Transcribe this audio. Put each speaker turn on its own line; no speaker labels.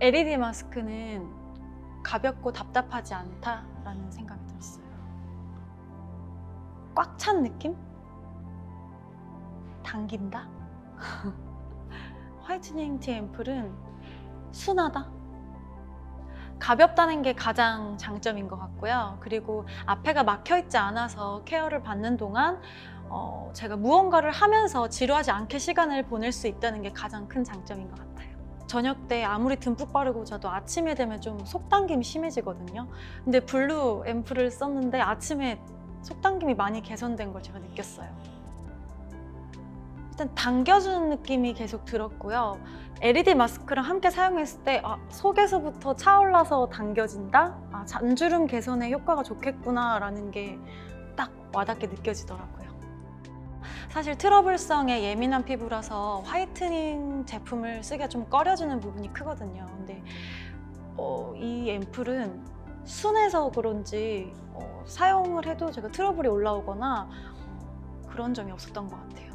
LED 마스크는 가볍고 답답하지 않다라는 생각이 들었어요. 꽉 찬 느낌? 당긴다? 화이트닝 티 앰플은 순하다? 가볍다는 게 가장 장점인 것 같고요. 그리고 앞에가 막혀 있지 않아서 케어를 받는 동안 어, 제가 무언가를 하면서 지루하지 않게 시간을 보낼 수 있다는 게 가장 큰 장점인 것 같아요. 저녁 때 아무리 듬뿍 바르고 자도 아침에 되면 좀 속당김이 심해지거든요. 근데 블루 앰플을 썼는데 아침에 속당김이 많이 개선된 걸 제가 느꼈어요. 일단 당겨주는 느낌이 계속 들었고요. LED 마스크랑 함께 사용했을 때 아, 속에서부터 차올라서 당겨진다? 아, 잔주름 개선에 효과가 좋겠구나 라는 게 딱 와닿게 느껴지더라고요. 사실 트러블성에 예민한 피부라서 화이트닝 제품을 쓰기가 좀 꺼려지는 부분이 크거든요. 근데 어, 이 앰플은 순해서 그런지 어, 사용을 해도 제가 트러블이 올라오거나 어, 그런 점이 없었던 것 같아요.